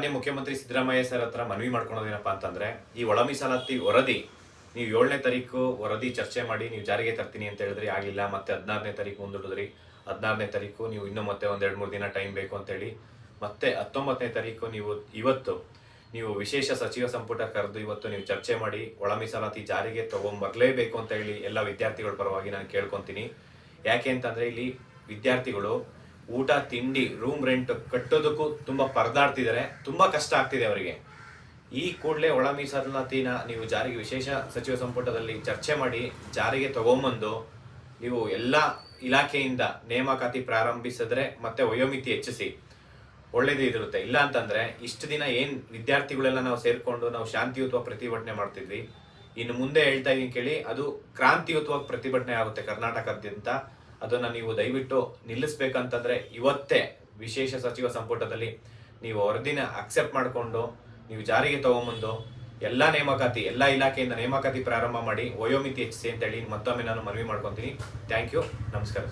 ಮಾನ್ಯ ಮುಖ್ಯಮಂತ್ರಿ ಸಿದ್ದರಾಮಯ್ಯ ಸರ್ ಹತ್ರ ಮನವಿ ಮಾಡ್ಕೊಳೋದೇನಪ್ಪ ಅಂತಂದ್ರೆ, ಈ ಒಳ ಮೀಸಲಾತಿ ವರದಿ, ನೀವು ಏಳನೇ ತಾರೀಕು ವರದಿ ಚರ್ಚೆ ಮಾಡಿ, ನೀವು ಜಾರಿಗೆ ತರ್ತೀನಿ ಅಂತ ಹೇಳಿದ್ರಿ, ಆಗಿಲ್ಲ, ಮತ್ತೆ ಹದಿನಾರನೇ ತಾರೀಕು ಮುಂದೂಡಿದ್ರಿ. ಹದಿನಾರನೇ ತಾರೀಕು ನೀವು ಇನ್ನೂ ಮತ್ತೆ ಒಂದ್ ಎರಡು ಮೂರು ದಿನ ಟೈಮ್ ಬೇಕು ಅಂತೇಳಿ ಮತ್ತೆ ಹತ್ತೊಂಬತ್ತನೇ ತಾರೀಕು ನೀವು ಇವತ್ತು, ನೀವು ವಿಶೇಷ ಸಚಿವ ಸಂಪುಟ ಕರೆದು ಇವತ್ತು ನೀವು ಚರ್ಚೆ ಮಾಡಿ, ಒಳ ಮೀಸಲಾತಿ ಜಾರಿಗೆ ತಗೊಂಬರ್ಲೇಬೇಕು ಅಂತ ಹೇಳಿ ಎಲ್ಲ ವಿದ್ಯಾರ್ಥಿಗಳ ಪರವಾಗಿ ನಾನು ಕೇಳ್ಕೊಂತೀನಿ. ಯಾಕೆ ಅಂತಂದ್ರೆ ಇಲ್ಲಿ ವಿದ್ಯಾರ್ಥಿಗಳು ಊಟ, ತಿಂಡಿ ರೂಮ್ ರೆಂಟ್ ಕಟ್ಟೋದಕ್ಕೂ ತುಂಬ ಪರದಾಡ್ತಿದ್ದಾರೆ. ತುಂಬ ಕಷ್ಟ ಆಗ್ತಿದೆ ಅವರಿಗೆ. ಈ ಕೂಡಲೇ ಒಳ ಮೀಸಲಾತಿನ ನೀವು ಜಾರಿಗೆ ವಿಶೇಷ ಸಚಿವ ಸಂಪುಟದಲ್ಲಿ ಚರ್ಚೆ ಮಾಡಿ ಜಾರಿಗೆ ತಗೊಂಬಂದು ನೀವು ಎಲ್ಲ ಇಲಾಖೆಯಿಂದ ನೇಮಕಾತಿ ಪ್ರಾರಂಭಿಸಿದ್ರೆ ಮತ್ತೆ ವಯೋಮಿತಿ ಹೆಚ್ಚಿಸಿ. ಒಳ್ಳೇದು ಇದಿರುತ್ತೆ. ಇಲ್ಲ ಅಂತಂದ್ರೆ ಇಷ್ಟು ದಿನ ಏನು ವಿದ್ಯಾರ್ಥಿಗಳೆಲ್ಲ ನಾವು ಸೇರ್ಕೊಂಡು ನಾವು ಶಾಂತಿಯುತವಾಗಿ ಪ್ರತಿಭಟನೆ ಮಾಡ್ತಿದ್ವಿ. ಇನ್ನು ಮುಂದೆ ಹೇಳ್ತಾ ಇದ್ದೀನಿ ಕೇಳಿ, ಅದು ಕ್ರಾಂತಿಯುತವಾಗಿ ಪ್ರತಿಭಟನೆ ಆಗುತ್ತೆ ಕರ್ನಾಟಕದಾದ್ಯಂತ. ಅದನ್ನ ನೀವು ದಯವಿಟ್ಟು ನಿಲ್ಲಿಸ್ಬೇಕಂತಂದ್ರೆ ಇವತ್ತೇ ವಿಶೇಷ ಸಚಿವ ಸಂಪುಟದಲ್ಲಿ ನೀವು ವರದಿನ ಅಕ್ಸೆಪ್ಟ್ ಮಾಡಿಕೊಂಡು ನೀವು ಜಾರಿಗೆ ತಗೊಂಬಂದು ಎಲ್ಲ ನೇಮಕಾತಿ, ಎಲ್ಲಾ ಇಲಾಖೆಯಿಂದ ನೇಮಕಾತಿ ಪ್ರಾರಂಭ ಮಾಡಿ ವಯೋಮಿತಿ ಹೆಚ್ಚಿಸಿ ಅಂತೇಳಿ ಮತ್ತೊಮ್ಮೆ ನಾನು ಮನವಿ ಮಾಡ್ಕೊತೀನಿ. ಥ್ಯಾಂಕ್ ಯು ನಮಸ್ಕಾರ.